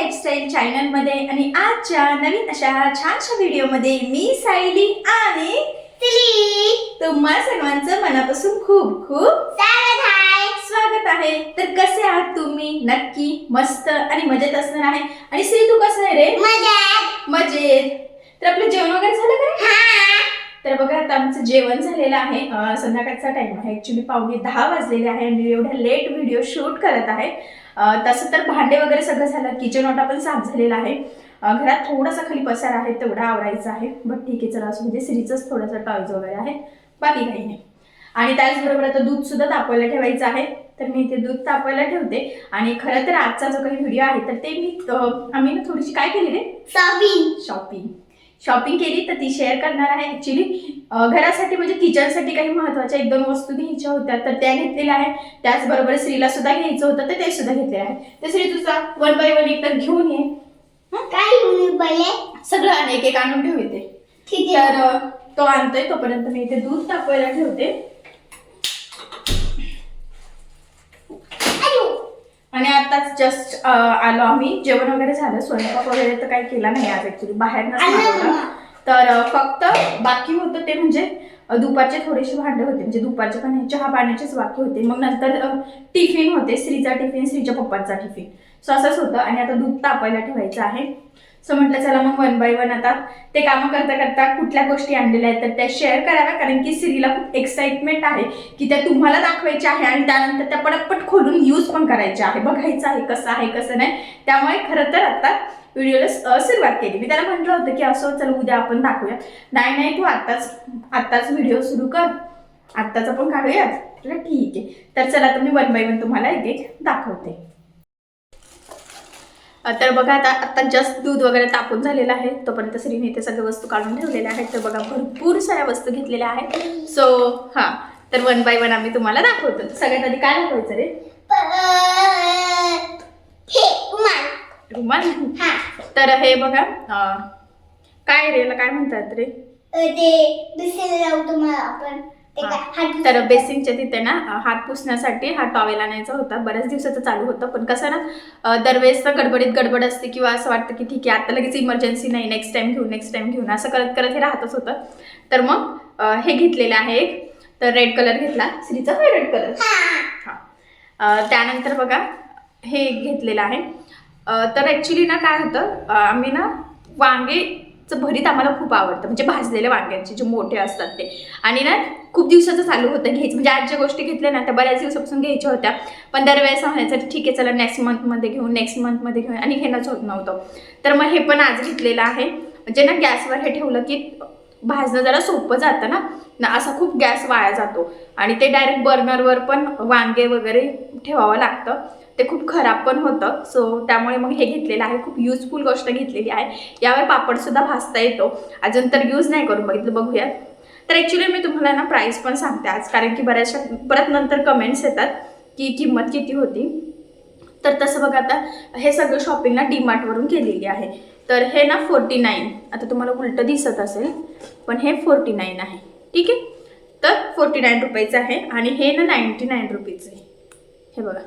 Lifestyle चॅनलमध्ये आणि आजच्या नवीन अशा छानशा व्हिडिओमध्ये मी सायली आणि तुम्हा सर्वांचं मनापासून खूप खूप स्वागत आहे. तर कसे आहात तुम्ही? नक्की मस्त आणि मजेत असणार आहे. आणि श्री तू कसं आहे रे? मजात. मजेत. तर आपलं जेवण वगैरे झालं का? तर बघा आता आमचं जेवण झालेलं आहे. संध्याकाळचा टाइम आहे. ऍक्च्युली पावणे दहा वाजलेले आहे आणि एवढ्या लेट व्हिडिओ शूट करत आहे. तसं तर भांडे वगैरे सगळं झालं. किचन ओटा पण साफ झालेला आहे. घरात थोडासा खाली पसार आहे तेवढा आवरायचा आहे. बट ठीक आहे चला असं म्हणजे सिरीचंच थोडंसं टॉयज वगैरे आहे. बाकी काही नाही. आणि त्याचबरोबर आता दूध सुद्धा तापवायला ठेवायचं आहे. तर मी ते दूध तापवायला ठेवते. आणि खरं तर आजचा जो काही व्हिडिओ आहे तर ते मी आम्ही थोडीशी काय केली रे? स्वामी शॉपिंग शॉपिंग केली तर ती शेअर करणार आहे. ॲक्च्युली घरासाठी म्हणजे किचनसाठी काही महत्त्वाच्या एक दोन वस्तू घ्यायच्या होत्या तर त्या घेतलेल्या आहे त्याचबरोबर श्रीला सुद्धा घ्यायचं होतं तर ते सुद्धा घेतलेलं आहे तर श्री तुझा वन बाय वन एक तर घेऊन ये. काय सगळं आणि एक एक आणून ठेव इथे. ठीक तर तो आणतोय तोपर्यंत मी इथे दूध तापवायला ठेवते. आणि आताच जस्ट आलो आम्ही. जेवण वगैरे झालं स्वयंपाक वगैरे तर काही केला नाही आज ऍक्च्युली बाहेर. तर फक्त बाकी होतं ते म्हणजे दुपारचे थोडेसे भांडे होते. म्हणजे दुपारचे पण चहा पाण्याचेच बाकी होते. मग नंतर टिफिन होते. श्रीचा टिफिन श्रीच्या पप्पांचा टिफिन सो असंच होतं. आणि आता दूध तापायला ठेवायचं आहे. सो म्हटलं चला मग वन बाय वन आता. ते कामं करता करता कुठल्या गोष्टी आणलेल्या आहेत तर त्या शेअर कराव्या. कारण की सिरीला खूप एक्साइटमेंट आहे की त्या तुम्हाला दाखवायच्या आहे आणि त्यानंतर त्या पटपट खोलून यूज पण करायच्या आहे. बघायचं आहे कसं आहे कसं नाही. त्यामुळे खरं तर आता व्हिडिओला सुरुवात केली. मी त्याला म्हटलं होतं की असं चल उद्या आपण दाखवूया. नाही नाही तू आत्ताच आत्ताच व्हिडिओ सुरू कर. आत्ताच पण काढूयात. ठीक आहे. तर चला तर मी वन बाय वन तुम्हाला एक एक दाखवते. तर बघा आता आता जस्ट दूध वगैरे तापून झालेलं आहे. तोपर्यंत श्रीने इथे सगळ्या वस्तू काढून ठेवलेल्या आहेत. तर बघा भरपूर साऱ्या वस्तू घेतलेल्या आहेत. सो हां तर वन बाय वन आम्ही तुम्हाला दाखवतो. सगळ्यात आधी काय दाखवायचं रे? रुमाल. हा. तर हे बघा काय रे याला काय म्हणतात रे? ते आपण. तर बेसिंगच्या तिथे ना हात पुसण्यासाठी हा टॉवेल आणायचा होता. बऱ्याच दिवसाचं चालू होतं. पण कसं ना दरवेळेस ना गडबडीत गडबड असते किंवा असं वाटतं की ठीक आहे आता लगेच इमर्जन्सी नाही नेक्स्ट टाइम घेऊ नेक्स्ट टाइम घेऊन असं करत करत हे राहतच होतं. तर मग हे घेतलेलं आहे एक. तर रेड कलर घेतला. श्रीचा फेवरेट कलर हा. त्यानंतर बघा हे एक घेतलेलं आहे. तर ॲक्च्युली ना काय होतं आम्ही ना चं भरीत आम्हाला खूप आवडतं. म्हणजे भाजलेल्या वांग्यांचे जे मोठे असतात ते. आणि ना खूप दिवसाचं चालू होतं घ्यायचं. म्हणजे आज ज्या गोष्टी घेतल्या ना त्या बऱ्याच दिवसापासून घ्यायच्या होत्या. पण दरवेळेस म्हणायचं ठीक आहे चला नेक्स्ट मंथमध्ये घेऊ नेक्स्ट मंथमध्ये घेऊ. आणि घेणंच होत नव्हतं. तर मग हे पण आज घेतलेलं आहे. म्हणजे ना गॅसवर हे ठेवलं की भाजणं जरा सोपं जातं ना. ना असा खूप गॅस वाया जातो. आणि ते डायरेक्ट बर्नरवर पण वांगे वगैरे ठेवावं लागतं. ते खूप खराब पण होतं. सो त्यामुळे मग हे घेतलेलं आहे. खूप युजफुल गोष्ट घेतलेली आहे. यावर पापडसुद्धा भाजता येतो. अजून तर यूज नाही करून बघितलं. बघूयात. तर ॲक्च्युली मी तुम्हाला ना प्राईस पण सांगते आज. कारण की बऱ्याचशा परत नंतर कमेंट्स येतात की किंमत किती होती. तर तसं बघा आता हे सगळं शॉपिंग ना डीमार्टवरून केलेली आहे. तर हे ना फोर्टी नाईन आता तुम्हाला उलटं दिसत असेल पण हे फोर्टी नाईन आहे. ठीक आहे? तर फोर्टी नाईन रुपयाचं आहे आणि हे ना नाईन्टी नाईन रुपीचं आहे. हे बघा.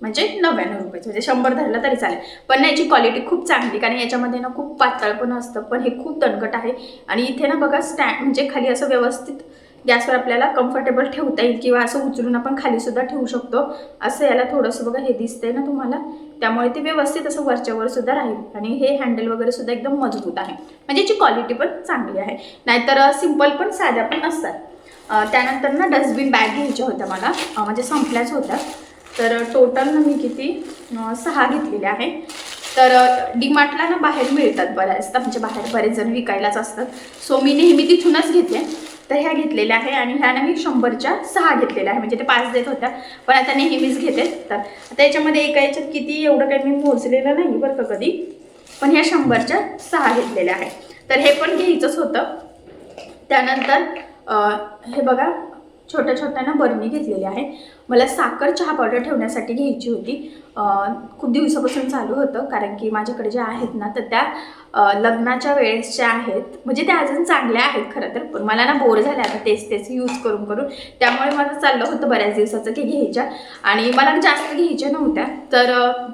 म्हणजे नव्याण्णव रुपयाचं म्हणजे शंभर धरलं तरी चालेल. पण ना याची क्वालिटी खूप चांगली कारण याच्यामध्ये ना खूप पातळ पण असतं पण हे खूप दणकट आहे. आणि इथे ना बघा स्टँड म्हणजे खाली असं व्यवस्थित गॅसवर आपल्याला कम्फर्टेबल ठेवता येईल किंवा असं उचलून आपण खालीसुद्धा ठेवू शकतो. असं याला थोडंसं बघा हे दिसतंय ना तुम्हाला? त्यामुळे ते व्यवस्थित असं वरच्यावर सुद्धा राहील. आणि हे हँडल वगैरे सुद्धा एकदम मजबूत आहे. म्हणजे याची क्वालिटी पण चांगली आहे. नाहीतर सिंपल पण साध्या पण असतात त्यानंतर ना डस्टबिन बॅग घ्यायच्या होत्या मला. म्हणजे संपल्याच होत्या. तर टोटल ना मी किती? सहा घेतलेले आहे. तर डीमार्टला ना बाहेर मिळतात बऱ्याचदा म्हणजे बाहेर बरेच जण विकायलाच असतात. सो मी नेहमी तिथूनच घेते. तर ह्या घेतलेल्या आहे आणि ह्या ना मी शंभरच्या सहा घेतलेल्या आहे. म्हणजे ते पाच देत होत्या पण आता नेहमीच घेते. तर आता याच्यामध्ये एका याच्यात किती एवढं काही मी मोजलेलं नाही बरं का कधी. पण ह्या शंभरच्या सहा घेतलेल्या आहे. तर हे पण घ्यायचंच होतं. त्यानंतर हे बघा छोट्या छोट्या ना बरणी घेतलेली आहे. मला साखर चहा पावडर ठेवण्यासाठी घ्यायची होती. खूप दिवसापासून चालू होतं कारण की माझ्याकडे ज्या आहेत ना तर त्या लग्नाच्या लग्नाच्या वेळेसच्या आहेत म्हणजे त्या अजून चांगल्या आहेत खरं तर पण मला ना बोर झाल्या आता तेच तेच यूज करून करून. त्यामुळे मला चाललं होतं बऱ्याच दिवसाचं की घ्यायच्या. आणि मला जास्त घ्यायच्या नव्हत्या. तर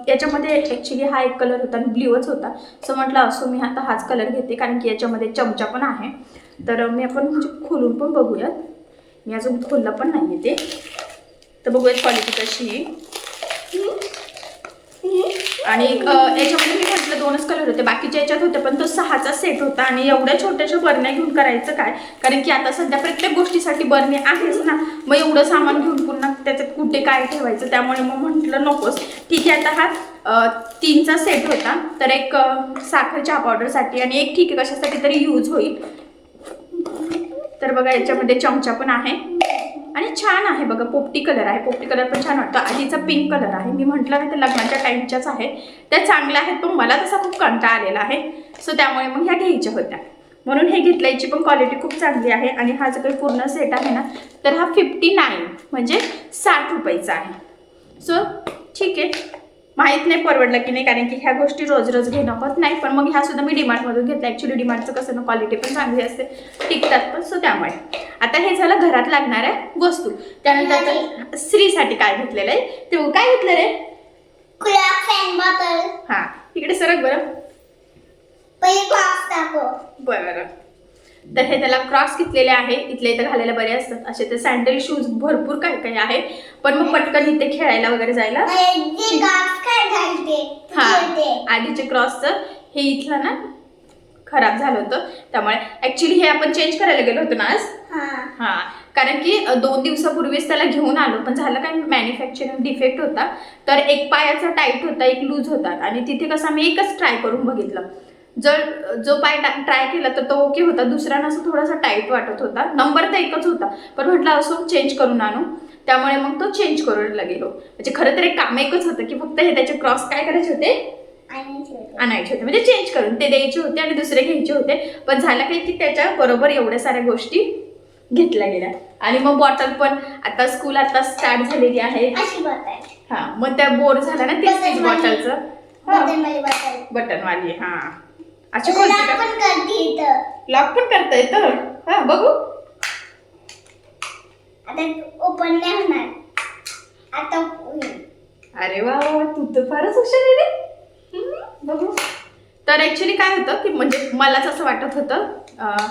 याच्यामध्ये ॲक्च्युली हा एक कलर होता आणि ब्ल्यूच होता. सो म्हटलं असो मी आता हाच कलर घेते कारण की याच्यामध्ये चमचा पण आहे. तर मी आपण म्हणजे खोलून पण बघूयात. मी अजून खोलला पण नाही आहे ते. तर बघूयात क्वालिटी कशी आहे. आणि याच्यामध्ये मी म्हटलं दोनच कलर होते. बाकीच्या याच्यात होते पण तो सहाचा सेट होता आणि एवढ्या छोट्याशा बरण्या घेऊन करायचं काय? कारण की आता सध्या प्रत्येक गोष्टीसाठी बरणे आहेच ना. मग एवढं सामान घेऊन पुन्हा त्याच्यात कुठे काय ठेवायचं त्यामुळे मग म्हटलं नकोस ठीक आहे आता हा तीनचा सेट होता. तर एक साखर चहा पावडरसाठी आणि एक ठीक आहे कशासाठी तरी यूज होईल. तर बघा याच्यामध्ये चमचा पण आहे. आणि छान आहे बघा पोपटी कलर आहे. पोपटी कलर पण छान वाटतं. आधीचा पिंक कलर आहे. मी म्हटलं ना ते लग्नाच्या टाईमच्याच आहे. त्या चांगल्या आहेत पण मला तसा खूप कंटाळा आलेला आहे. सो त्यामुळे मग ह्या घ्यायच्या होत्या. म्हणून हे घेतलं याची पण क्वालिटी खूप चांगली आहे. आणि हा जो काही पूर्ण सेट आहे ना तर हा फिफ्टी नाईन म्हणजे साठ रुपयाचा आहे. सो ठीक आहे. माहीत नाही परवडलं की नाही कारण की ह्या गोष्टी रोज रोज घेणं होत नाही. पण मग ह्या सुद्धा मी डिमार्टमधून घेतल्या. ॲक्च्युली डिमार्टचं कसं ना क्वालिटी पण चांगली असते टिकतात पण. सो त्यामुळे. आता हे झालं घरात लागणाऱ्या वस्तू. त्यानंतर आता स्त्रीसाठी काय घेतलेलं आहे? ते काय घेतलं बॉटल हां इकडे सरक बरं बरं. तर हे त्याला क्रॉक्स घेतलेले आहे. इथले इथं घालायला बरे असतात. असे ते सँडल शूज भरपूर काही काही आहे. पण मग पटकन इथे खेळायला वगैरे जायला हा आधीचे क्रॉसचं हे इथलं ना खराब झालं होतं. त्यामुळे ऍक्च्युली हे आपण चेंज करायला गेलो होतो ना आज? हा. हा. कारण की दोन दिवसापूर्वीच त्याला घेऊन आलो. पण झालं काय? मॅन्युफॅक्चरिंग डिफेक्ट होता. तर एक पायाचा टाईट होता एक लूज होता. आणि तिथे कसं आम्ही एकच ट्राय करून बघितलं. जर जो पाय ट्राय केला तर तो ओके होता. दुसरा ना असं थोडासा टाईट वाटत होता. नंबर तर एकच होता. पण म्हटलं असो चेंज करून आणू. त्यामुळे मग तो चेंज करून गेलो. म्हणजे खरं तर एक काम एकच होतं की फक्त हे त्याचे क्रॉस काय करायचे होते. आणायचे होते. म्हणजे चेंज करून. ते द्यायचे होते आणि दुसरे घ्यायचे होते. पण झालं काही की त्याच्या बरोबर एवढ्या साऱ्या गोष्टी घेतल्या गेल्या. आणि मग बॉटल पण आता स्कूल आता स्टार्ट झालेली आहे. हा. मग त्या बोर झाला ना तीच. बॉटलचं बटनवाली हा. अशी लॉक कोणती पण करते इथं. लॉक पण करता येतं? हा बघू. आता ओपन नाही होणार. आता होईल. अरे वा वा वा, तू तर फारच हुशार आहे रे. हम्म, बघू. तर ऍक्च्युली काय होतं की म्हणजे मलाच असं वाटत होतं अं,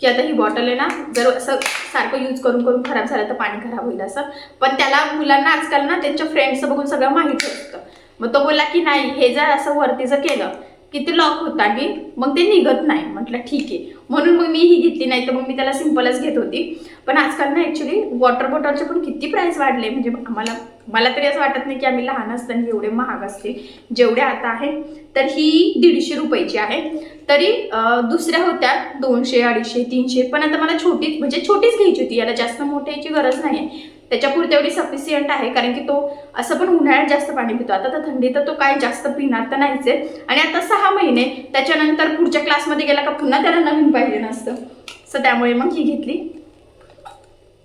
की आता ही बॉटल आहे ना जर असं सारखं यूज करून करून खराब झालं तर पाणी खराब होईल असं. पण त्याला मुलांना आजकाल ना त्यांच्या फ्रेंड्सचं बघून सगळं माहीत असतं. मग तो बोलला की नाही हे जर असं वरती जर केलं की ते लॉक होता की? मग ते निघत नाही. म्हटलं ठीक आहे. म्हणून मग मी ही घेतली नाही तर मग मी त्याला सिम्पलच घेत होती. पण आजकाल ना ॲक्च्युली वॉटर बॉटलचे पण किती प्राईस वाढले. म्हणजे आम्हाला मला तरी असं वाटत नाही की आम्ही लहान असताना एवढे महाग असते जेवढे आता आहे तर ही दीडशे रुपयाची आहे. तरी दुसऱ्या होत्या दोनशे अडीचशे तीनशे. पण आता मला छोटीच म्हणजे छोटीच घ्यायची होती. याला जास्त मोठ्याची गरज नाही आहे त्याच्यापुरती एवढी सफिशियंट आहे कारण की तो असं पण उन्हाळ्यात जास्त पाणी पितो. आता तर थंडीत तर तो काय जास्त पिणार तर नाहीच आहे. आणि आता सहा महिने त्याच्यानंतर पुढच्या क्लासमध्ये गेला का पुन्हा त्याला नवीन पाहिजे नसतं सो त्यामुळे मग ही घेतली.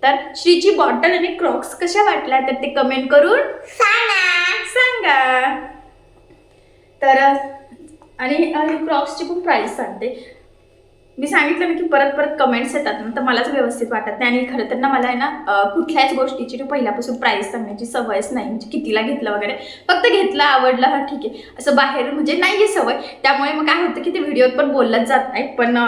तर श्रीची बॉटल आणि क्रॉक्स कशा वाटल्या तर ते कमेंट करून सांगा. सांगा. तर आणि क्रॉक्सची पण प्राईस सांगते. मी सांगितलं ना की परत परत कमेंट्स येतात ना तर मलाच व्यवस्थित वाटत नाही. आणि खरं तर ना मला आहे ना कुठल्याच गोष्टीची पहिल्यापासून प्राईस सांगण्याची सवयच नाही. म्हणजे कितीला घेतलं वगैरे. फक्त घेतलं आवडलं हा ठीक आहे. असं बाहेर म्हणजे नाही आहे सवय. त्यामुळे मग काय होतं की ते व्हिडिओत पण बोललंच जात नाही. पण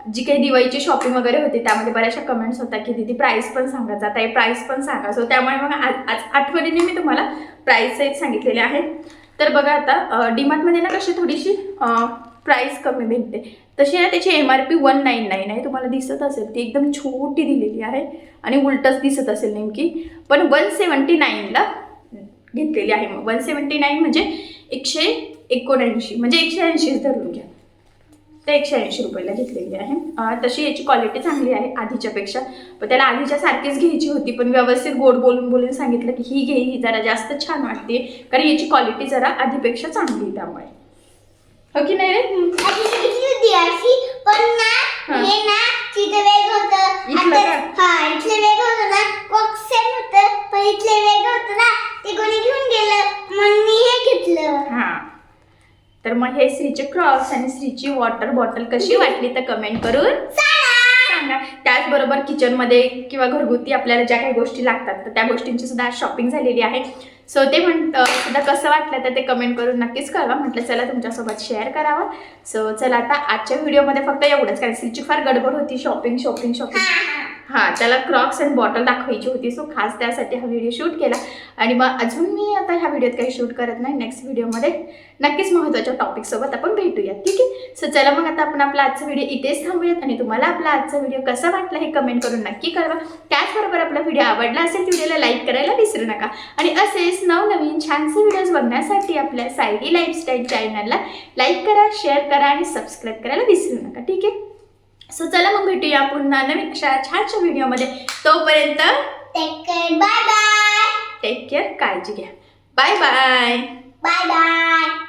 जी काही दिवाळीची शॉपिंग वगैरे होती त्यामध्ये बऱ्याचशा कमेंट्स होत्या की दिदी प्राईस पण सांगा जात आहे प्राईस पण सांगा. सो त्यामुळे मग आज आज आठवणीने मी तुम्हाला प्राईस सहित सांगितलेले आहे तर बघा आता डीमार्टमध्ये ना कशी थोडीशी प्राईस कमी भेटते. तशी ना त्याची M R P one nine nine आहे. तुम्हाला दिसत असेल ती एकदम छोटी दिलेली आहे आणि उलटच दिसत असेल नेमकी. पण वन सेवन्टी नाईनला घेतलेली आहे मग. वन सेवन्टी नाईन म्हणजे एकशे एकोणऐंशी म्हणजे एकशे ऐंशीच धरून घ्या. तर एकशे ऐंशी रुपयाला घेतलेली आहे. तशी याची क्वालिटी चांगली आहे आधीच्यापेक्षा. पण त्याला आधीच्या सारखीच घ्यायची होती पण व्यवस्थित गोड बोलून बोलून सांगितलं की ही घे ही जरा जास्त छान वाटते कारण याची क्वालिटी जरा आधीपेक्षा चांगली आहे त्यामुळे. हो की नाही रे? आधी सांगितली होती अशी पण ना हा. हे ना तिथं वेग होतं. इथलं आता- हा इथलं वेग होतं ना बघितले वेगळं होतं ना ते कोणी घेऊन गेलं म्हणून मी हे घेतलं. हा. तर मग हे श्रीचे क्रॉक्स आणि श्रीची वॉटर बॉटल कशी वाटली तर कमेंट करून सांगा. त्याचबरोबर किचनमध्ये किंवा घरगुती आपल्याला ज्या काही गोष्टी लागतात तर त्या गोष्टींची सुद्धा शॉपिंग झालेली आहे. सो ते म्हण सुद्धा कसं वाटलं तर ते कमेंट करून नक्कीच कळवा. म्हटलं चला तुमच्यासोबत शेअर करावं. सो चला आता आजच्या व्हिडिओमध्ये फक्त एवढंच कारण श्रीची फार गडबड होती शॉपिंग शॉपिंग शॉपिंग हां त्याला क्रॉक्स आणि बॉटल दाखवायची होती. सो खास त्यासाठी हा व्हिडिओ शूट केला. आणि मग अजून मी आता ह्या व्हिडिओत काही शूट करत नाही. नेक्स्ट व्हिडिओमध्ये नक्कीच महत्त्वाच्या टॉपिकसोबत आपण भेटूयात. ठीक आहे? सो चला मग आता आपण आपला आजचा व्हिडिओ इथेच थांबूयात आणि तुम्हाला आपला आजचा व्हिडिओ कसा वाटला हे कमेंट करून नक्की कळवा. त्याचबरोबर आपला व्हिडिओ आवडला असेल व्हिडिओला लाईक करायला विसरू नका. आणि असेच नवनवीन छानसे व्हिडिओज बघण्यासाठी आपल्या सायडी लाईफस्टाईल चॅनलला लाईक करा शेअर करा आणि सबस्क्राईब करायला विसरू नका. ठीक आहे? सो चला मग भेटूया पुन्हा नवीन अशा छानशा व्हिडिओमध्ये तोपर्यंत take care bye bye take care काळजी घ्या. Bye bye bye bye